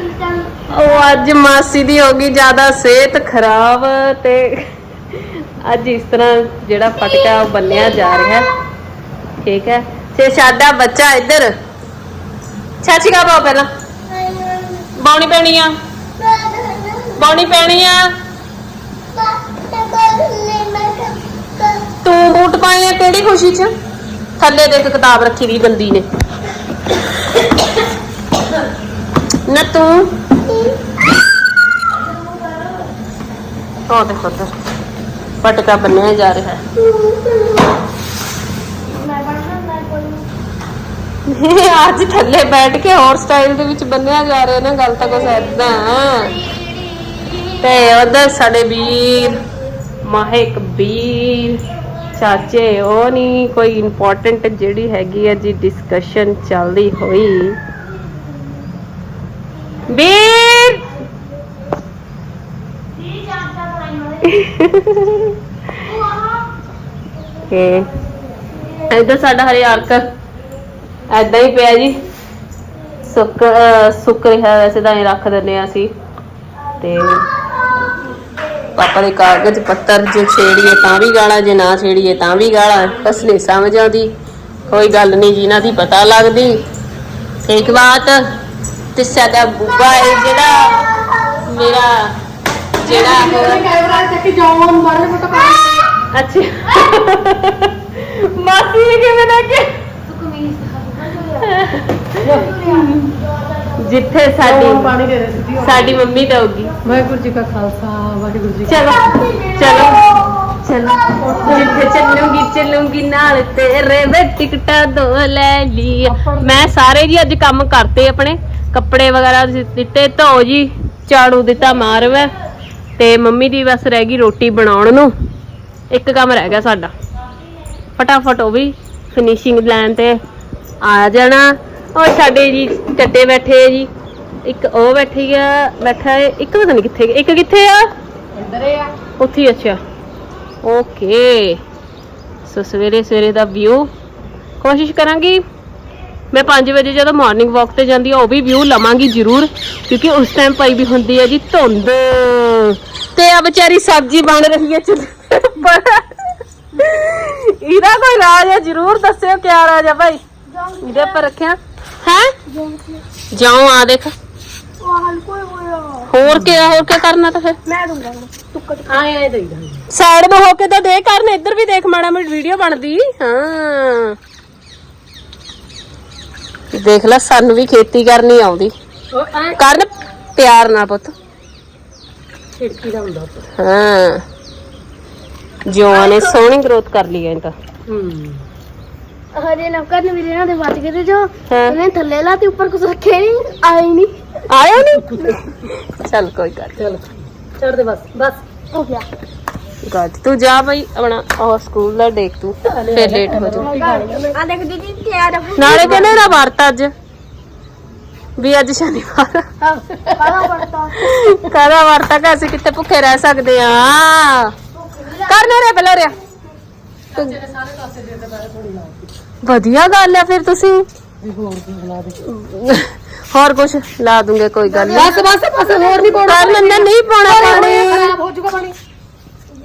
ਉਹ ਅੱਜ ਮਾਸੀ ਦੀ ਹੋ ਗਈ ਜ਼ਿਆਦਾ ਸਿਹਤ ਖਰਾਬ ਤੇ ਅੱਜ ਇਸ ਤਰ੍ਹਾਂ ਜਿਹੜਾ ਪਟਕਾ ਉਹ ਬੰਨਿਆ ਜਾ ਰਿਹਾ ਠੀਕ ਹੈ। ਤੇ ਸਾਡਾ ਬੱਚਾ ਇੱਧਰ। ਚਾਚੀ ਕਾ ਬਾਉ ਪਹਿਲਾਂ। ਬਾਉਣੀ ਪੈਣੀ ਆ? ਬਾਉਣੀ ਪੈਣੀ ਆ? ਤੂੰ ਬੂਟ ਪਾਏ ਆ ਕਿਹੜੀ ਖੁਸ਼ੀ ਚ? ਥੱਲੇ ਦੇਖ ਕਿਤਾਬ ਰੱਖੀ ਦੀ ਬੰਦੀ ਨੇ। ਨਾ ਤੂੰ। ਉਹ ਦੇਖੋ ਤੇ। ਪਟਕਾ ਬੰਨਿਆ ਜਾ ਰਿਹਾ। ਹੈ ਅੱਜ ਥੱਲੇ ਬੈਠ ਕੇ ਹੋਰ ਸਟਾਈਲ ਦੇ ਵਿੱਚ ਬੰਨਿਆ ਜਾ ਰਿਹਾ ਨਾ ਗੱਲ ਤਾਂ ਕੁਛ ਐਦਾਂ ਤੇ ਉਧਰ ਸਾਡੇ ਵੀਰ ਮਾਹੇ ਕਬੀਰ ਚਾਚੇ ਉਹ ਨਹੀਂ ਕੋਈ ਇੰਪੋਰਟੈਂਟ ਜਿਹੜੀ ਹੈਗੀ ਹੈ ਜੀ ਡਿਸਕਸ਼ਨ ਚੱਲਦੀ ਹੋਈ। ਵੀਰ। ਤੇ ਇਧਰ ਸਾਡਾ ਹਰਿਆਰਕ ਐਦਾਂ ਹੀ ਪਿਆ ਜੀ। ਸੁੱਕ ਸੁੱਕ ਰਿਹਾ ਵੈਸੇ ਤਾਂ ਇਹ ਰੱਖ ਦਿੰਦੇ ਆ ਅਸੀਂ। ਤੇ ਪਾਪਾ ਦੇ ਕਾਗਜ਼, ਪੱਤਰ ਜੇ ਛੇੜੀਏ ਤਾਂ ਵੀ ਗਾਲਾਂ, ਜੇ ਨਾ ਛੇੜੀਏ ਤਾਂ ਵੀ ਗਾਲਾਂ। ਬਸ ਨਹੀਂ ਸਮਝ ਆਉਂਦੀ। ਕੋਈ ਗੱਲ ਨਹੀਂ, ਜਿਨ੍ਹਾਂ ਦੀ ਪਤਾ ਲੱਗਦੀ। ਠੀਕ ਬਾਤ? ਤੇ ਸਾਡਾ ਬੁੱਬਾ ਹੈ ਜਿਹੜਾ ਮੇਰਾ ਜਿਹੜਾ ਉਹ ਕੈਮਰਾ ਚੱਕੀ ਜਾਉਣ ਮਾਰੇ ਮੋਟਾ ਅੱਛਾ। ਮਾਸੀ ਨੇ ਕਿਵੇਂ ਨਾ ਕਿ ਜਿੱਥੇ ਸਾਡੀ। ਸਾਡੀ ਮੰਮੀ ਦਊਗੀ ਵਾਹਿਗੁਰੂ ਜੀ ਕਾ ਖਾਲਸਾ ਵਾਹਿਗੁਰੂ ਜੀ ਚਲੋ ਚਲੋ ਚਲੋ। ਜਿੱਥੇ ਚੱਲੂਗੀ ਚੱਲੂਗੀ ਨਾਲ ਤੇਰੇ ਵੇ ਟਿਕਟਾਂ ਦੋ ਲੈ ਲਈ ਮੈਂ ਸਾਰੇ ਜੀ ਅੱਜ ਕੰਮ ਕਰਤੇ ਆਪਣੇ। ਕੱਪੜੇ ਵਗੈਰਾ ਦਿੱਤੇ ਧੋ ਜੀ ਝਾੜੂ ਦਿੱਤਾ ਮਾਰ ਮੈਂ ਤੇ ਮੰਮੀ ਦੀ ਬਸ ਰਹਿ ਗਈ ਰੋਟੀ ਬਣਾਉਣ ਨੂੰ। ਇੱਕ ਕੰਮ ਰਹਿ ਗਿਆ ਸਾਡਾ। ਫਟਾਫਟ ਉਹ ਵੀ ਫਿਨਿਸ਼ਿੰਗ ਲਾਈਨ ਤੇ ਆ ਜਾਣਾ। ਉਹ ਸਾਡੇ ਜੀ ਟੱਟੇ ਬੈਠੇ ਜੀ। ਇੱਕ ਉਹ ਬੈਠੀ ਆ ਬੈਠਾ ਹੈ ਇੱਕ ਪਤਾ ਨਹੀਂ ਕਿੱਥੇ। ਇੱਕ ਕਿੱਥੇ ਆ? ਅੰਦਰ ਆ। ਉੱਥੇ ਹੀ ਅੱਛਾ। ਓਕੇ। ਸੋ ਸਵੇਰੇ ਸਵੇਰੇ ਦਾ ਵਿਊ ਕੋਸ਼ਿਸ਼ ਕਰਾਂਗੀ ਮੈਂ 5 ਵਜੇ ਜਦੋਂ ਮਾਰਨਿੰਗ ਵਾਕ ਤੇ ਜਾਂਦੀ ਆ ਉਹ ਵੀ ਵਿਊ ਲਵਾਂਗੀ ਜ਼ਰੂਰ ਕਿਉਂਕਿ ਉਸ ਟਾਈਮ ਪਈ ਵੀ ਹੁੰਦੀ ਹੈ ਜੀ ਧੁੰਦ। ਤੇ ਆ ਵਿਚਾਰੀ ਸਬਜ਼ੀ ਬਣ ਰਹੀ ਹੈ ਚੁੱਲ੍ਹੇ ਉੱਪਰ। ਇਹਦਾ ਕੋਈ ਰਾਜ ਹੈ? ਜ਼ਰੂਰ ਦੱਸਿਓ ਕਿਆ ਰਾਜ ਹੈ ਭਾਈ। ਇਹਦੇ ਉੱਪਰ ਰੱਖਿਆ। ਹੈ? ਜਾਓ ਆ ਦੇਖ। ਹੋਰ ਕੀ ਹੋਰ ਕੀ ਕਰਨਾ ਤਾਂ ਫਿਰ? ਮੈਂ ਦੂੰਗਾ ਤੁੱਕਾ ਆਏ ਆਏ ਦੇਈ ਸਾਈਡ ਨੂੰ ਹੋ ਕੇ ਤਾਂ ਦੇਖ ਕਰਨ ਇੱਧਰ ਵੀ ਦੇਖ ਮਾੜਾ ਮੋਟੀ ਵੀਡੀਓ ਬਣਦੀ। ਹਾਂ। ਦੇਖ ਲੈ ਸਾਨੂੰ ਵੀ ਖੇਤੀ ਕਰਨੀ ਆਉਂਦੀ ਉਹ ਐ ਕਰਨ ਪਿਆਰ ਨਾਲ ਪੁੱਤ। ਖਿੜਕੀ ਦਾ ਹੁੰਦਾ ਹਾਂ। ਜਿਉਂ ਨੇ ਸੋਹਣੀ ਗਰੋਥ ਕਰ ਲਈ ਐ ਤਾਂ। ਹੂੰ। ਹਜੇ ਨੌਕਰ ਨੇ ਵੀਰੇ ਨਾਲ ਦੇ ਵੱਜ ਗਏ ਤੇ ਜੋ। ਹਾਂ। ਉਹਨੇ ਥੱਲੇ ਲਾਤੀ ਉੱਪਰ ਕੁਝ ਰੱਖਿਆ ਨਹੀਂ ਆਈ ਨਹੀਂ ਆਇਆ ਨਹੀਂ ਚੱਲ ਕੋਈ ਗੱਲ ਚਲ ਛੱਡ ਦੇ ਬਸ ਬਸ। ਹੋ ਗਿਆ। ਗੱਜ ਤੂੰ ਜਾ ਬਈ ਆਪਣਾ ਉਹ ਸਕੂਲ ਦਾ ਦੇਖ ਤੂੰ ਫਿਰ ਲੇਟ ਹੋ ਜਾ ਆ ਦੇਖ ਦੀਦੀ ਤਿਆਰ ਆ। ਨਾਲੇ ਕਹਿੰਦੇ ਨਾ ਵਰਤ ਅੱਜ। ਵੀ ਅੱਜ ਸ਼ਨੀਵਾਰ। ਕਾਲਾ ਕਾਹਦਾ ਵਰਤਾ ਕਿ ਅਸੀਂ ਕਿੱਥੇ ਭੁੱਖੇ ਰਹਿ ਸਕਦੇ ਆ? ਕਰਨੇ ਰੇ ਰਿਆ ਵਧੀਆ ਗੱਲ ਆ ਫਿਰ ਤੁਸੀਂ। ਹੋਰ ਕੀ ਬਣਾ ਦੇ ਹੋਰ ਕੁਛ ਲਾ ਦੂੰਗੇ ਕੋਈ ਗੱਲ ਨਹੀਂ ਬਸ ਬਸ ਬਸ ਹੋਰ ਨਹੀਂ ਪਾਉਣਾ। ਨਹੀਂ ਪਾਉਣਾ ਪਾਣੀ। ਖਰਾਬ ਹੋ ਜਾਊਗਾ ਪਾਣੀ।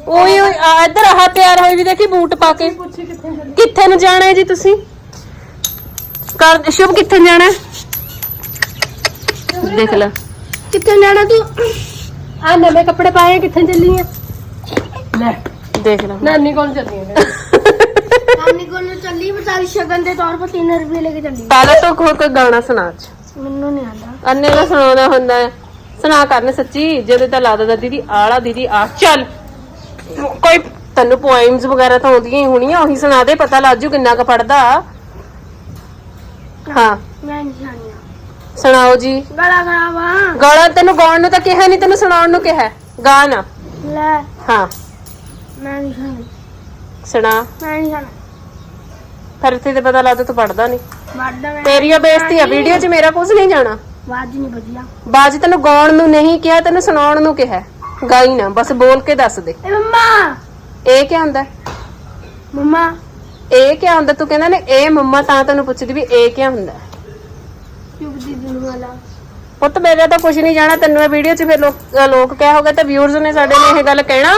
ਆ ਇੱਧਰ ਆਹ ਤਿਆਰ ਹੋਈ ਵੀ ਦੇਖੀ ਬੂਟ ਪਾ ਕੇ। ਪੁੱਛੀ ਕਿੱਥੇ ਚੱਲੀ ਕਿੱਥੇ ਨੂੰ ਜਾਣਾ ਹੈ ਜੀ ਤੁਸੀਂ? ਕਰ ਸ਼ੁਭ ਕਿੱਥੇ ਨੂੰ ਜਾਣਾ ਹੈ? ਦੇਖ ਲੈ। ਕਿੱਥੇ ਜਾਣਾ ਤੂੰ? ਆ ਨਵੇਂ ਕੱਪੜੇ ਪਾਏ ਆ, ਕਿੱਥੇ ਚੱਲੀ ਆ? ਲੈ। ਦੇਖ ਲੈ। ਨਾਨੀ ਕੋਲ ਚੱਲੀ ਆ। ਨਾਨੀ ਕੋਲ ਨੂੰ ਚੱਲੀ ਵਿਚਾਰੀ ਸ਼ਗਨ ਦੇ ਤੌਰ 'ਤੇ 3 ਰੁਪਏ ਲੈ ਕੇ ਚੱਲੀ। ਪਹਿਲਾਂ ਤਾਂ ਕੋਈ ਕੋਈ ਗਾਣਾ ਸੁਣਾ ਅੱਜ। ਮੈਨੂੰ ਨਹੀਂ ਆਉਂਦਾ। ਅੰਨੇ ਦਾ ਸੁਣਾਉਂਦਾ ਹੁੰਦਾ ਹੈ। ਸੁਣਾ ਕਰਨ ਸੱਚੀ ਜਦੋਂ ਤਾਂ ਲਾ ਦਿੰਦਾ ਦੀਦੀ ਆਲਾ ਦੀਦੀ ਆ ਚੱਲ। ਕੋਈ ਤੈਨੂੰ ਪੋਇਮਸ ਵਗੈਰਾ ਤਾਂ ਆਉਂਦੀਆਂ ਹੀ ਹੋਣੀਆਂ ਉਹੀ ਸੁਣਾ ਦੇ ਪਤਾ ਲੱਜੂ ਕਿੰਨਾ ਕੁ ਪੜਦਾ ਹਾਂ। ਮੈਂ ਨਹੀਂ ਜਾਣਿਆ ਸੁਣਾਓ ਜੀ। ਗਲਾ ਖਰਾਬਾ ਗਾਣਾ ਤੈਨੂੰ ਗਾਉਣ ਨੂੰ ਤਾਂ ਕਿਹਾ ਨਹੀਂ ਤੈਨੂੰ ਸੁਣਾਉਣ ਨੂੰ ਕਿਹਾ। ਗਾਣਾ ਲੈ। ਹਾਂ। ਮੈਂ ਨਹੀਂ ਜਾਣੀ ਸੁਣਾ। ਮੈਂ ਨਹੀਂ ਜਾਣਾ ਫਿਰ ਤੇ ਪਤਾ ਲੱਗਦਾ ਤੂੰ ਪੜਦਾ ਨਹੀਂ ਵਾਦਾ ਮੈਂ। ਤੇਰੀਆਂ ਬੇਇੱਜ਼ਤੀ ਆ ਵੀਡੀਓ 'ਚ ਮੇਰਾ ਕੁਝ ਨਹੀਂ ਜਾਣਾ। ਵਾਜ ਨਹੀਂ ਵਧੀਆ। ਬਾਜ ਤੈਨੂੰ ਗਾਉਣ ਨੂੰ ਨਹੀਂ ਕਿਹਾ ਤੈਨੂੰ ਸੁਣਾਉਣ ਨੂੰ ਕਿਹਾ। ਗਾਈ ਨਾ ਬਸ ਬੋਲ ਕੇ ਦੱਸ ਦੇ। ਏ ਮੰਮਾ! ਇਹ ਕੀ ਹੁੰਦਾ? ਮੰਮਾ! ਇਹ ਕੀ ਹੁੰਦਾ? ਤੂੰ ਕਹਿੰਦਾ ਨੇ ਇਹ ਮੰਮਾ ਤਾਂ ਤੈਨੂੰ ਪੁੱਛਦੀ ਵੀ ਇਹ ਕੀ ਹੁੰਦਾ? ਦਿਨ ਵਾਲਾ। ਪੁੱਤ ਮੇਰੇ ਤਾਂ ਕੁਝ ਨਹੀਂ ਜਾਣਾ ਤੈਨੂੰ ਇਹ ਵੀਡੀਓ 'ਚ ਫਿਰ ਲੋਕ ਕਹਿ ਹੋਗੇ ਤੇ ਵਿਊਅਰਸ ਨੇ ਸਾਡੇ ਨੇ ਇਹ ਗੱਲ ਕਹਿਣਾ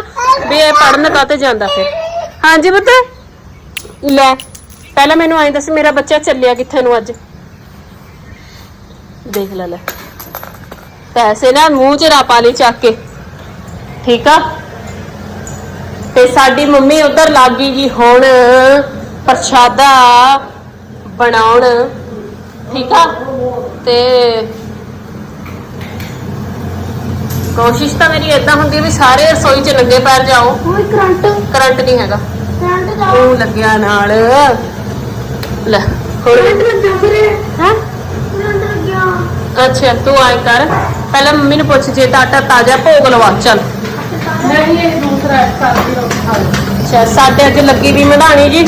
ਵੀ ਇਹ ਪੜਨ ਕਾਤੇ ਜਾਂਦਾ ਫਿਰ। ਹਾਂਜੀ ਪੁੱਤ? ਲੈ ਪਹਿਲਾਂ ਮੈਨੂੰ ਐਂ ਦੱਸ ਮੇਰਾ ਬੱਚਾ ਚੱਲਿਆ ਕਿੱਥੇ ਨੂੰ ਅੱਜ? ਦੇਖ ਲੈ ਲੈ। ਪੈਸੇ ਨਾ ਮੂੰਹ 'ਚ ਪਾ ਲਈ ਚੱਕ ਕੇ। ਠੀਕ ਆ? ਤੇ ਸਾਡੀ ਮੰਮੀ ਉਧਰ ਲੱਗੀ ਜੀ ਹੁਣ ਪ੍ਰਸ਼ਾਦਾ ਬਣਾਉਣ ਠੀਕ ਆ? ਤੇ ਕੋਸ਼ਿਸ਼ ਤਾਂ ਮੇਰੀ ਇਦਾਂ ਹੁੰਦੀ ਵੀ ਸਾਰੇ ਰਸੋਈ 'ਚ ਨੰਗੇ ਪੈਰ ਜਾਓ। ਕੋਈ ਕਰੰਟ? ਕਰੰਟ ਨਹੀਂ ਹੈਗਾ। ਕਰੰਟ ਜਾਓ ਉਹ ਲੱਗਿਆ ਨਾਲ। ਲੈ ਹੋਰ ਕਰੰਟ ਲੱਗਿਆ ਵੀਰੇ। ਹੈ? ਕਰੰਟ ਲੱਗਿਆ। ਅੱਛਾ ਤੂੰ ਆਏ ਕਰ। ਪਹਿਲਾਂ ਮੰਮੀ ਨੂੰ ਪੁੱਛ ਜੇ ਤਾਂ ਆਟਾ ਤਾਜ਼ਾ ਭੋਗ ਲਵਾ ਚੱਲ। ਨਹੀਂ ਇਹ ਦੂਸਰਾ ਕਰ ਦੀ ਰੋਟੀ ਖਾ ਲਓ ਅੱਛਾ ਸਾਡੇ ਅੱਜ ਲੱਗੀ ਵੀ ਮਧਾਣੀ ਜੀ।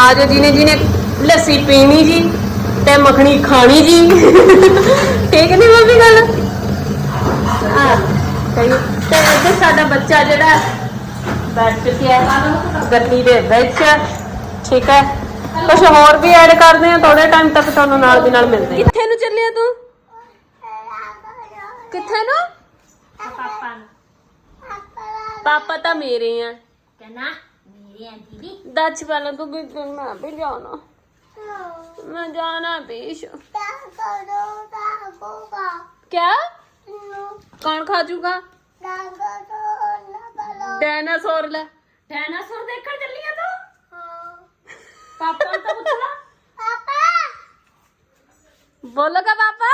ਆਜੋ ਜਿਹਨੇ ਜਿਹਨੇ ਲੱਸੀ ਪੀਣੀ ਜੀ ਤੇ ਮੱਖਣੀ ਖਾਣੀ ਜੀ। ਠੀਕ ਨਹੀਂ ਮੰਮੀ ਗੱਲ? ਹਾਂ ਤੇ ਇੱਥੇ ਸਾਡਾ ਬੱਚਾ ਜਿਹੜਾ ਬੈਠ ਚੁੱਕਿਆ ਹੈ ਗਰਮੀ ਦੇ ਵਿੱਚ। ਠੀਕ ਹੈ। ਕੁਝ ਹੋਰ ਵੀ ਐਡ ਕਰਦੇ ਆ ਥੋੜੇ ਟਾਈਮ ਤੱਕ ਤੁਹਾਨੂੰ ਨਾਲ ਦੀ ਨਾਲ ਮਿਲਦੇ ਕਿੱਥੇ ਨੂੰ ਚੱਲਿਆ ਤੂੰ? ਕਿੱਥੇ ਨੂੰ? ਪਾਪਾ पापा तो मेरे हैं। कहना मेरे हैं दीदी। दच वाला तो गिरन भी जाना। मैं जाना पीछ क्या? कौन खा चूगा डायनासोर ले। डायनासोर देखकर चली है तू। पापा तो पूछला पापा बोलो का पापा?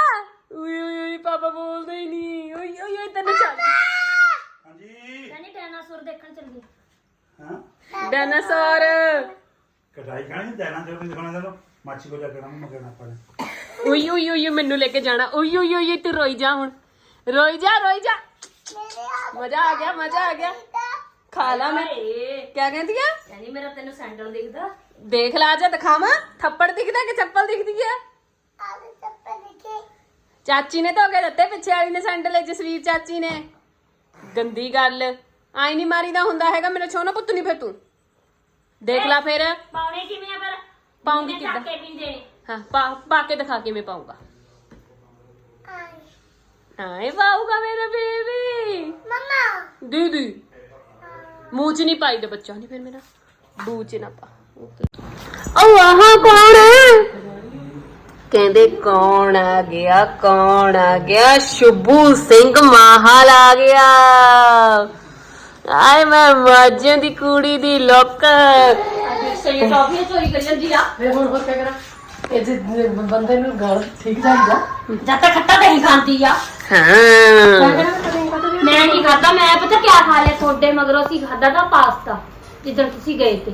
उई उई पापा बोलते ही नहीं। उई उई तन्ने चल ਡਾਇਨਾਸੌਰ ਦੇਖਣ ਚੱਲੀ ਡਾਇਨਾਸੌਰ। ਕਟਾਈ ਖਾਣੀ ਚਲੋ ਮਾਛੀ ਕੋ ਜਾ ਕੇ ਨਾ ਮਗਣਾ ਪੜੇ ਉਈ ਉਈ ਉਈ ਮੈਨੂੰ ਲੈ ਕੇ ਜਾਣਾ। ਉਈ ਉਈ ਉਈ ਤੂੰ ਰੋਈ ਜਾ ਹੁਣ। ਰੋਈ ਜਾ ਰੋਈ ਜਾ। ਮਜ਼ਾ ਆ ਗਿਆ ਮਜ਼ਾ ਆ ਗਿਆ। ਖਾ ਲਾ ਮੈਂ। ਕਿਆ ਕਹਿੰਦੀ ਆ? ਕਹਿੰਦੀ ਮੇਰਾ ਤੈਨੂੰ ਸੈਂਡਲ ਦਿਖਦਾ। ਦੇਖ ਲਾ ਜਾ ਦਿਖਾਵਾਂ। ਥੱਪੜ ਦਿਖਦਾ ਕਿ ਚੱਪਲ ਦਿਖਦੀ ਆ? ਚੱਪਲ ਦਿਖੇ। ਚਾਚੀ ਨੇ ਧੋ ਕੇ ਦਿੱਤੇ ਪਿੱਛੇ ਵਾਲੀ ਨੇ ਸੈਂਡਲ ਜਸਵੀਰ ਚਾਚੀ ਨੇ। ਗੰਦੀ ਗੱਲ। ਆਈ ਨਹੀਂ ਮਾਰੀਦਾ ਹੁੰਦਾ ਹੈਗਾ ਮੇਰਾ ਛੋਨਾ ਪੁੱਤ ਨਹੀਂ ਫੇ ਤੂੰ। ਦੇਖ ਲੈ ਫਿਰ। ਪਾਉਣੇ ਕਿਵੇਂ ਆ ਪਰ ਪਾਉਂਗੀ ਕਿੱਦਾਂ? ਕੇ ਵੀ ਦੇਣੇ। ਹਾਂ ਪਾ ਪਾ ਕੇ ਦਿਖਾ ਕਿਵੇਂ ਪਾਉਂਗਾ ਆਏ। ਪਾਊਗਾ ਮੇਰਾ ਬੇਬੀ। ਮਮਾ। ਦੀਦੀ। ਮੂੰਹ ਚ ਨਹੀਂ ਪਾਈਦਾ ਬੱਚਾ ਨਹੀਂ ਫਿਰ ਮੇਰਾ। ਬੂਹ ਚ ਨਾ ਪਾ। ਓ ਆਹਾਂ ਕੌਣ ਹੈ? ਕਹਿੰਦੇ ਕੌਣ ਆ ਗਿਆ ਕੌਣ ਆ ਗਿਆ? ਸ਼ੁਭੂ ਸਿੰਘ ਮਾਹਲ ਆ ਗਿਆ। ਆਏ ਮੈਂ ਮਾਝਾਂ ਦੀ ਕੁੜੀ ਦੀ ਲੋਕ। ਸਹੀ ਟੌਫੀਆਂ ਚੋਰੀ ਕਰੀ ਜਾਂਦੀ ਆ? ਫੇਰ ਹੁਣ ਹੋਰ ਕਿਆ ਕਰਾਂ? ਇਹ ਜੇ ਜੇ ਬੰਦੇ ਨੂੰ ਗੱਲ ਠੀਕ ਜਾਂਦਾ। ਜਦ ਤੱਕ ਖੱਟਾ ਨਹੀਂ ਖਾਂਦੀ ਆ। ਹਾਂ। ਮੈਂ ਨਹੀਂ? ਖਾਦਾ ਮੈਂ ਪਤਾ ਕਿਆ ਖਾ ਲਿਆ? ਤੁਹਾਡੇ ਮਗਰੋਂ ਅਸੀਂ ਖਾਦਾ ਤਾਂ ਪਾਸਤਾ ਜਿੱਦਣ ਤੁਸੀਂ ਗਏ ਤੇ।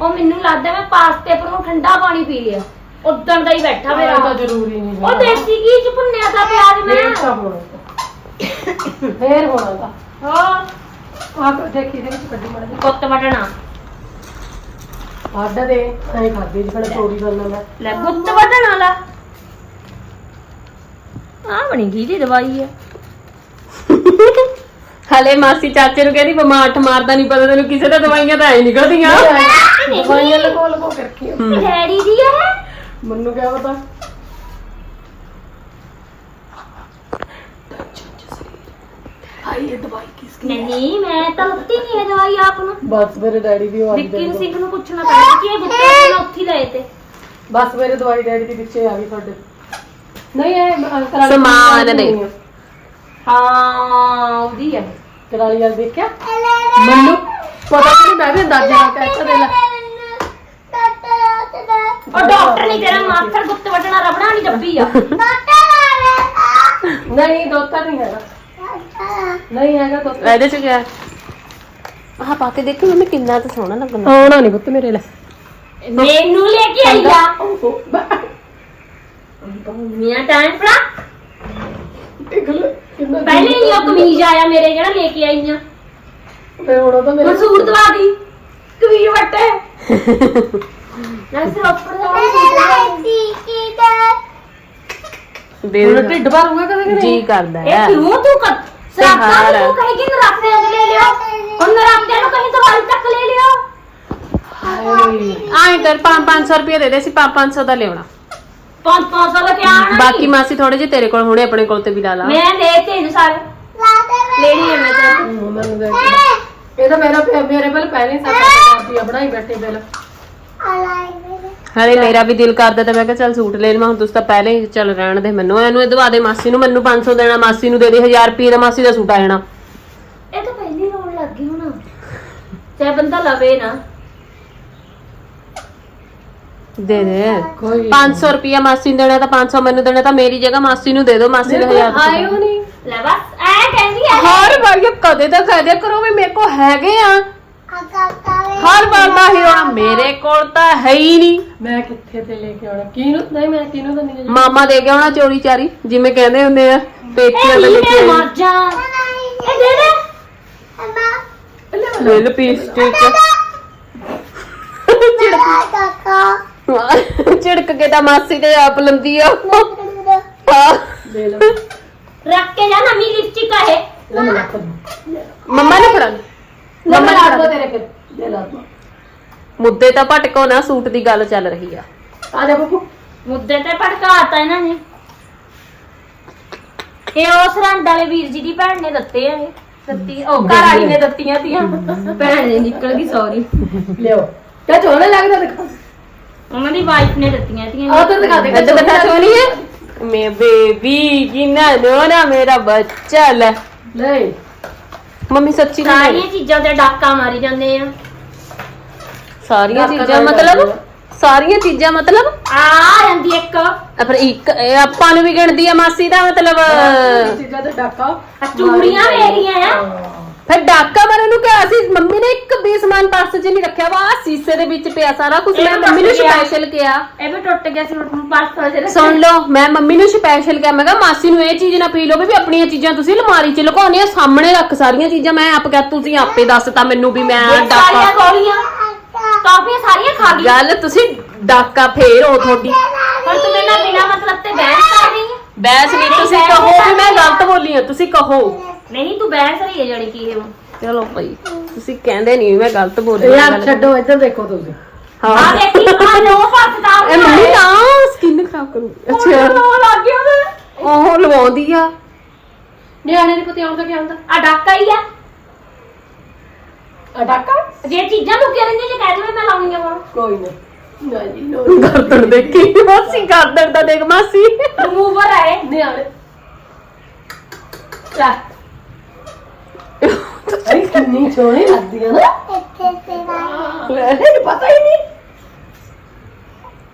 ਉਹ ਮੈਨੂੰ ਲੱਗਦਾ ਮੈਂ ਪਾਸਤੇ ਪਰ ਉਹ ਠੰਡਾ ਪਾਣੀ ਪੀ ਲਿਆ। ਉਦਣ ਦਾ ਹੀ ਬੈਠਾ ਮੇਰਾ। ਤਾਂ ਜ਼ਰੂਰੀ ਨਹੀਂ ਉਹ ਦੇਸੀ ਘੀ ਚ ਭੁੰਨਿਆ ਦਾ ਪਿਆਜ਼ ਮੈਂ। ਫੇਰ ਤਾਂ ਹੋਣਾ। ਤਾਂ। ਫੇਰ ਹੋਣਾ ਤਾਂ। ਹੋਰ? ਆਹ ਦੇਖੀ ਇਹਦੇ ਵਿੱਚ ਕੱਢੀ ਮੜ ਕੁੱਤ ਵਟਣਾ ਆਡਾ ਦੇ ਐਂ ਖਾਦੀ ਜਿਹੜਾ ਚੋਰੀ ਕਰਨਾ ਮੈਂ ਲੈ ਗੁੱਤ ਵਟਣ ਵਾਲਾ। ਆ ਬਣੀ ਘੀ ਦੀ ਦਵਾਈ ਹੈ ਹਲੇ ਮਾਸੀ ਚਾਚੇ ਨੂੰ ਕਹਿੰਦੀ ਬਿਮਾਰ ਮਾਰਦਾ ਨਹੀਂ ਪਤਾ ਤੈਨੂੰ ਕਿਸੇ ਦਾ ਦਵਾਈਆਂ ਤਾਂ ਐ ਨਿਕਲਦੀਆਂ। ਦਵਾਈਆਂ ਲਗੋ ਲਗੋ ਕੇ ਰੱਖੀ ਡੈਡੀ ਦੀ ਹੈ ਮੈਨੂੰ ਕਿਆ ਪਤਾ? ਹਾਈ ਇਹ ਦਵਾਈ ਕਿਸ ਨਹੀਂ ਮੈਂ ਤਾਂ ਲੱਤੀ ਨਹੀਂ ਹੈ ਦਵਾਈ ਆਪ ਨੂੰ। ਬਸ ਮੇਰੇ ਡੈਡੀ ਦੀ ਆਵਾਜ਼ ਵਿੱਕੀ ਦੇ ਨੂੰ ਦਿਓ। ਸਿੰਘ ਨੂੰ ਪੁੱਛਣਾ ਪੈਣਾ ਕਿ ਇਹ ਬੁੱਤੇ ਮੈਂ ਉੱਥੇ ਹੀ ਲਏ ਤੇ। ਬਸ ਮੇਰੇ ਦਵਾਈ ਡੈਡੀ ਦੀ ਪਿੱਛੇ ਆ ਗਈ ਤੁਹਾਡੇ। ਨਹੀਂ ਇਹ ਅ, ਕਰਾਲੀ ਸਮਾਨ ਦੀ ਦੇ। ਨਹੀਂ ਆ। ਹਾਂ ਉਹਦੀ ਹੈ ਕਰਾਲੀ ਵਾਲ ਦੇਖਿਆ? ਮੈਨੂੰ ਪਤਾ ਨਹੀਂ ਮੈਂ ਵੀ ਅੰਦਾਜ਼ੇ ਨਾਲ ਕਹਿ ਦੇ ਲੈ। ਉਹ ਡਾਕਟਰ ਨਹੀਂ ਤੇਰਾ ਮਾਥਰ ਗੁੱਤ ਵਟਣਾ ਰਬੜਾ ਨਹੀਂ ਡੱਬੀ ਆ। ਨਹੀਂ ਦੋਤਾ ਨਹੀਂ ਹੈਗਾ। ਨਹੀਂ ਹੈਗਾ ਦੋਤਾ ਇਹਦੇ ਚ ਕਿਆ? ਆਹ ਪਾ ਕੇ ਦੇਖੀ ਮੰਮੀ ਕਿੰਨਾ ਤਾਂ ਸੋਹਣਾ ਲੱਗਣਾ। ਆਉਣਾ ਨਹੀਂ ਪੁੱਤ ਮੇਰੇ ਲੈ ਮੈਨੂੰ ਲੈ ਕੇ ਆਈ ਆ। ਦੇਖ ਮੀਆਂ ਟਾਈਮ ਫੜਾ ਲੈ ਕਿੰਨਾ ਪਹਿਲੇ ਹੀ ਉਹ ਕਮੀਜ਼ ਆਇਆ ਮੇਰੇ ਜਿਹੜਾ ਲੈ ਕੇ ਆਈ ਆ। ਫੇ ਹੁਣ ਉਹ ਤਾਂ ਮੇਰੇ ਸੂਟ ਦਵਾ ਦੀ। ਕਮੀਜ਼ ਵੱਟੇ। ਨਾ ਸਿਰ ਉੱਪਰ ਦਾ ਦੇ ਹੁਣ ਢਿੱਡ ਭਰ ਹੋਊਗਾ ਕਦੇ ਕਿ ਜੀ ਨਹੀਂ ਕਰਦਾ ਇਹ ਹੈ ਕਿਉਂ ਤੂੰ ਕਰ ਸਰਾਪਾਂ ਤਿਉਹਾਰ ਆ। ਨੂੰ ਕਹੀ ਕਿ ਨਰਾਤੇ ਨੂੰ ਲੈ ਲਿਓ ਹੁਣ ਨਰਾਤੇ ਨੂੰ ਕਹੀਂ ਦਵਾਈ ਤੱਕ ਲੈ ਲਿਓ ਹਾਏ ਆਏ ਕਰ 500 ਰੁਪਏ ਦੇ ਦੇ ਸੀ 500 ਦਾ ਲਿਆਉਣਾ ਪੰਜ ਪੰਜ ਸੌ ਦਾ ਕਿਆ ਆਣਾ ਬਾਕੀ ਮਾਸੀ ਥੋੜੇ ਜਿਹੇ ਤੇਰੇ ਕੋਲ ਹੋਣੇ ਆਪਣੇ ਕੋਲ ਤੇ ਵੀ ਲਾ ਲਾ ਮੈਂ ਲੈ ਤੇ ਇਹਨੂੰ ਸਾਰੇ ਲੈਣੀ ਹੈ ਮੈਂ ਤਾਂ ਹੂੰ, ਮੈਨੂੰ ਦੇਖ ਕੇ। ਇਹ ਤਾਂ ਮੇਰਾ ਪਿਆ- ਮੇਰੇ ਬਿੱਲ ਪਹਿਲੇ ਹੀ ਸੱਤ ਹਜ਼ਾਰ ਰੁਪਇਆ ਬਣਾਈ ਬੈਠੇ ਬਿੱਲ ਹਲੇ ਮੇਰਾ ਵੀ ਦਿਲ ਕਰਦਾ ਤਾਂ ਮੈਂ ਕਿਹਾ ਚੱਲ ਸੂਟ ਲੈ ਲਵਾਂ ਹੁਣ ਤੁਸੀਂ ਤਾਂ ਪਹਿਲੇ ਹੀ ਚੱਲ ਰਹਿਣ ਦੇ ਮੈਨੂੰ ਇਹਨੂੰ ਇਹ ਦਵਾ ਦੇ ਮਾਸੀ ਨੂੰ ਮੈਨੂੰ 500 ਦੇਣਾ ਮਾਸੀ ਨੂੰ ਦੇ ਦੇ 1000 ਰੁਪਏ ਦਾ ਮਾਸੀ ਦਾ ਸੂਟ ਆ ਜਾਣਾ। ਇਹ ਤਾਂ ਪਹਿਲੀ ਰੋਣ ਲੱਗ ਗਈ ਹੁਣ। ਚਾਹੇ ਬੰਦਾ ਲਵੇ ਨਾ। ਦੇ ਦੇ। ਕੋਈ 500 ਰੁਪਿਆ ਮਾਸੀ ਨੂੰ ਦੇਣਾ ਤਾਂ 500 ਮੈਨੂੰ ਦੇਣਾ ਤਾਂ ਮੇਰੀ ਜਗ੍ਹਾ ਮਾਸੀ ਨੂੰ ਦੇ ਦਿਓ ਮਾਸੀ ਦਾ 1000 ਆਇਓ ਨਹੀਂ ਲੈ ਬਸ ਐ ਕਹਿੰਦੀ ਐ ਹਰ ਵਾਰ ਕਦੇ ਤਾਂ ਕਹਦੇ ਕਰੋ ਵੀ ਮੇਰੇ ਕੋਲ ਹੈਗੇ ਆ। ਹਰ ਵਾਰ ਦਾ ਹੀ ਹੋਣਾ ਮੇਰੇ ਕੋਲ ਤਾਂ ਹੈ ਹੀ ਨਹੀਂ। ਮੈਂ ਕਿੱਥੇ ਤੇ ਲੈ ਕੇ ਆਉਣਾ? ਕਿਹਨੂੰ ਨਹੀਂ ਮੈਂ ਕਿਹਨੂੰ ਤਾਂ ਨਹੀਂ ਮਾਮਾ ਦੇ ਗਿਆ ਹੋਣਾ ਚੋਰੀ ਚਾਰੀ ਜਿਵੇਂ ਕਹਿੰਦੇ ਹੁੰਦੇ ਆ ਪੇਟੀਆਂ ਦੇ ਲੀ ਮੈਂ ਵਿੱਚ ਮਰ ਜਾ ਇਹ ਦੇ ਦੇ। ਲੈ ਲਿਪਸਟਿਕ ਝਿੜਕ ਕੇ ਤਾਂ ਮਾਸੀ ਤੇ ਆਪ ਲੰਦੀ ਆ। ਦੇ ਲਓ ਰੱਖ ਕੇ ਜਾ ਨਵੀਂ ਲਿਪਸਟਿਕ ਆ ਇਹ। ਲੈ ਮੈਂ ਦੂੰ। ਮੰਮਾ ਨੇ ਫੜਾ ਲੈ ਮੈਂ ਤੇਰੇ ਫਿਰ। ਦੂੰ। ਮੁੱਦੇ ਤਾਂ ਭਟਕੋ ਨਾ ਸੂਟ ਦੀ ਗੱਲ ਚੱਲ ਰਹੀ ਆ। ਆ ਜਾ ਬੱਬੂ ਮੁੱਦੇ ਤੇ ਭੜਕਾਤਾ ਇਹਨਾਂ ਨੇ। ਇਹ ਉਸ ਰੰਡ ਵਾਲੇ ਵੀਰ ਜੀ ਦੀ ਭੈਣ ਨੇ ਦਿੱਤੇ ਆ ਇਹ। ਦਿੱਤੀ ਉਹ ਘਰ ਵਾਲੀ ਨੇ ਦਿੱਤੀਆਂ ਤੀਆਂ। ਭੈਣ ਨੇ ਨਿਕਲ ਗਈ ਸੌਰੀ ਲਿਓ ਕਿਆ ਚੋਣੇ ਲੱਗਦਾ ਦੇਖੋ। ਉਹਨਾਂ ਦੀ ਵਾਈਫ ਨੇ ਦਿੱਤੀਆਂ ਤੀਆਂ ਆ ਤਾਂ ਦਿਖਾ ਦੇ ਦਿਖਾ ਸੋਨੀ ਹੈ? ਮੇ ਬੇਬੀ ਜਿੰਨਾ ਨੋਨਾ ਮੇਰਾ ਬੱਚਾ ਲੈ। ਲੈ। ਮੰਮੀ ਸੱਚੀ ਨਹੀਂ ਸਾਰੀਆਂ ਚੀਜ਼ਾਂ ਤੇ ਡਾਕਾ ਮਾਰੀ ਜਾਂਦੇ ਆ। ਸਾਰੀਆਂ ਚੀਜ਼ਾਂ ਮਤਲਬ। ਸਾਰੀਆਂ ਚੀਜ਼ਾਂ ਮਤਲਬ? ਆ ਜਾਂਦੀ ਇੱਕ। ਆ ਆ ਫਿਰ ਇੱਕ ਇਹ ਆਪਾਂ ਨੂੰ ਵੀ ਗਿਣਦੀ ਆ ਮਾਸੀ ਦਾ ਮਤਲਬ। ਚੀਜ਼ਾਂ ਤੇ ਡਾਕਾ। ਚੂੜੀਆਂ ਮੇਰੀਆਂ ਆ। ਫਿਰ ਡਾਕਾ ਮਾਰਨ ਨੂੰ ਕਿਹਾ ਸੀ ਮੰਮੀ ਨੇ ਇੱਕ ਵੀ ਸਮਾਨ ਪਰਸ 'ਚ ਨਹੀਂ ਰੱਖਿਆ। ਵਾ ਆਹ ਸੀਸੇ ਦੇ ਵਿੱਚ ਪਿਆ ਸਾਰਾ ਕੁਝ ਇਹ ਮੈਂ ਮੰਮੀ ਨੂੰ। ਸਪੈਸ਼ਲ ਕਿਹਾ। ਇਹ ਵੀ ਟੁੱਟ ਗਿਆ ਸੀ ਹੁਣ ਪਰਸ ਜਿਹੜੇ ਸੁਣ ਲਓ ਮੈਂ ਮੰਮੀ ਨੂੰ ਸਪੈਸ਼ਲ ਕਿਹਾ। ਮੈਂ ਕਿਹਾ ਮਾਸੀ ਨੂੰ ਇਹ ਚੀਜ਼ ਨਾ ਪੀ ਲਓ ਵੀ ਆਪਣੀਆਂ ਚੀਜ਼ਾਂ ਤੁਸੀਂ ਅਲਮਾਰੀ 'ਚ ਲੁਕਾਉਂਦੇ ਆ ਸਾਹਮਣੇ ਰੱਖ ਸਾਰੀਆਂ ਚੀਜ਼ਾਂ। ਮੈਂ ਆਪ ਕਿਹਾ ਤੁਸੀਂ ਆਪੇ ਦੱਸਤਾ ਮੈਨੂੰ ਵੀ ਮੈਂ ਸਾਰੀਆਂ ਡਾਕਾ। ਕਾਫੀਆਂ ਸਾਰੀਆਂ ਖਾ ਗਈ। ਗੱਲ ਤੁਸੀਂ ਡਾਕਾ ਫੇਰ ਹੋ ਤੁਹਾਡੀ। ਪਰ ਤੂੰ ਮੇਰੇ ਨਾਲ ਬਿਨਾ ਮਤਲਬ ਤੇ ਬਹਿਸ ਕਰ ਰਹੀ ਹੈ ਬੈਸ ਨਹੀਂ ਤੁਸੀਂ ਕਹੋ ਵੀ ਮੈਂ ਗਲਤ ਬੋਲੀ ਆ ਤੁਸੀਂ ਕਹੋ। ਨਹੀਂ ਤੂੰ ਬਹਿਸ ਰਹੀ ਹੈ ਜਾਨੀ ਕਿ ਇਹ ਹੁਣ। ਚਲੋ ਭਾਈ ਤੁਸੀਂ ਕਹਿੰਦੇ ਨਹੀਂ ਮੈਂ ਗਲਤ ਬੋਲੀ ਆ ਯਾਰ। ਛੱਡੋ ਇੱਧਰ ਦੇਖੋ ਤੁਸੀਂ। ਆ ਹਾਂ ਦੇਖੀ ਆ ਨੋ ਫਸਦਾ ਇਹ ਮੰਮੀ ਨਾ ਸਕਿਨ ਖਰਾਬ ਕਰੂਗੀ ਅੱਛਾ। ਨੋ ਲੱਗ ਗਿਆ ਉਹਦੇ। ਉਹ ਲਵਾਉਂਦੀ ਆ। ਨਿਆਣੇ ਦੇ ਪੁੱਤੇ ਆਉਂਦਾ ਕੀ ਆਉਂਦਾ ਆ ਡਾਕਾ ਹੀ ਆ। ਆ ਡਾਕਾ ਜੇ ਚੀਜ਼ਾਂ ਲੁਕੀਆਂ ਰਹਿੰਦੀਆਂ ਜੇ ਕਹਿ ਦੇਵੇ ਮੈਂ ਲਾਉਣੀ ਆ ਹੁਣ ਕੋਈ ਨਹੀਂ ਨਾ ਜੀ ਨੋ ਗਰਦਨ ਦੇਖੀ। ਮਾਸੀ ਗਰਦਨ ਦਾ ਦੇਖ ਮਾਸੀ। ਰਿਮੂਵਰ ਆਏ ਨਿਆਣੇ। ਲੈ। ਅਰੇ ਕਿੰਨੀ ਸੋਹਣੀ ਲੱਗਦੀ ਹੈ ਨਾ। ਇਹ ਪਤਾ ਹੀ ਨਹੀਂ।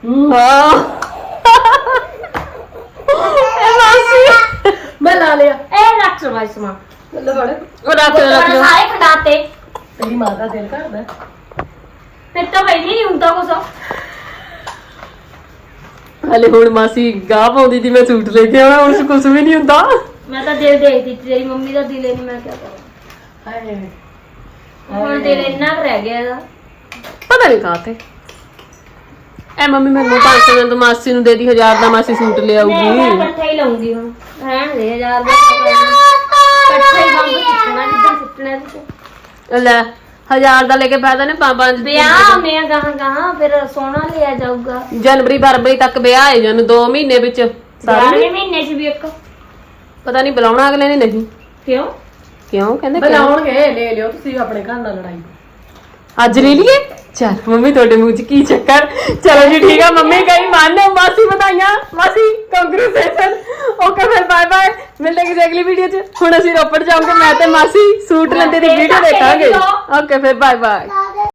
ਹੂੰ। ਹਾਂ। ਇਹ ਮਾਸੀ। ਮੈਂ ਲਾ ਲਿਆ। ਇਹ ਰੱਖ ਸਮਾਈ ਸਮਾ। ਲੈ ਬੜੇ ਉਹ ਰੱਖ ਰੱਖ। ਸਾਰੇ ਖਡਾਤੇ। ਤੇਰੀ ਮਾਂ ਦਾ ਦਿਲ ਕਰਦਾ। ਫਿਰ ਤਾਂ ਪਹਿਲੀ ਨਹੀਂ ਹੁੰਦਾ ਕੁਛ। ਹਲੇ ਹੁਣ ਮਾਸੀ ਗਾਹ ਪਾਉਂਦੀ ਦੀ ਮੈਂ ਸੂਟ ਲੈ ਕੇ ਆਉਣਾ ਹੁਣ ਕੁਝ ਵੀ ਨਹੀਂ ਹੁੰਦਾ। ਮੈਂ ਤਾਂ ਦਿਲ ਦੇਖਦੀ ਸੀ, ਤੇਰੀ ਮੰਮੀ ਦਾ ਦਿਲ ਹੀ ਨਹੀਂ ਮੈਂ ਕਿਆ ਕਰਾਂ। ਹਾਏ। ਹੁਣ ਦਿਲ ਇੰਨਾ ਕੁ ਰਹਿ ਗਿਆ ਇਹਦਾ। ਪਤਾ ਨਹੀਂ ਕਾਤੇ ਐ ਮੰਮੀ ਮੈਨੂੰ 500 ਦਿਨ ਤੋਂ ਮਾਸੀ ਨੂੰ ਦੇ ਦੀ 1000 ਦਾ ਮਾਸੀ ਸੂਟ ਨਹੀਂ ਲਿਆਊਗੀ ਮੈਂ ਇਕੱਠਾ ਹੀ ਲਾਉਂਗੀ ਹੁਣ ਰਹਿਣ ਦੇ ਹਜ਼ਾਰ ਦਾ ਇਕੱਠਾ ਹੀ ਬੰਬ ਸਿੱਟਣਾ ਜਿੱਦਾਂ ਸਿੱਟਣਾ ਸੀ ਲੈ 1000 ਦਾ ਲੈ ਕੇ ਫਾਇਦਾ ਨੇ ਪੰਜ ਪੰਜ ਵਿਆਹ ਮੈਂ ਗਾਹਾਂ ਗਾਹਾਂ ਫਿਰ ਸੋਨਾ ਲਿਆ ਜਾਊਗਾ। ਜਨਵਰੀ ਫਰਵਰੀ ਤੱਕ ਵਿਆਹ ਹੈ ਜਨ 2 ਮਹੀਨੇ ਵਿੱਚ ਸਾਰੇ ਮਹੀਨੇ ਚ ਵੀ ਇੱਕ। ਪਤਾ ਨਹੀਂ ਬੁਲਾਉਣਾ ਅਗਲੇ ਨੇ ਨਹੀਂ। ਕਿਉਂ? ਕਿਉਂ? ਕਹਿੰਦੇ ਕਿਉਂ? ਬੁਲਾਉਣਗੇ ਲੈ ਲਿਓ ਤੁਸੀਂ ਆਪਣੇ ਘਰ ਨਾਲ ਲੜਾਈ। ਅੱਜ ਲੈ ਲਈਏ? ਚਲ ਮੰਮੀ ਤੁਹਾਡੇ ਮੂੰਹ 'ਚ ਕੀ ਚੱਕਰ? ਚਲੋ ਜੀ ਠੀਕ ਆ ਮੰਮੀ ਕਹੀ ਮੰਨੋ ਮਾਸੀ ਵਧਾਈਆਂ। ਮਾਸੀ ਕੰਗਰੈਚੁਲੇਸ਼ਨ ਓਕੇ ਫਿਰ ਬਾਏ ਬਾਏ ਮਿਲਦੇ ਕਿਸੇ ਅਗਲੀ ਵੀਡੀਓ 'ਚ। ਹੁਣ ਅਸੀਂ ਰੋਪੜ ਜਾਵਾਂਗੇ ਮੈਂ ਤੇ ਮਾਸੀ ਸੂਟ ਲੈਂਦੇ ਦੀ ਵੀਡੀਓ ਦੇਖਾਂਗੇ। ਓਕੇ ਫਿਰ ਬਾਏ ਬਾਏ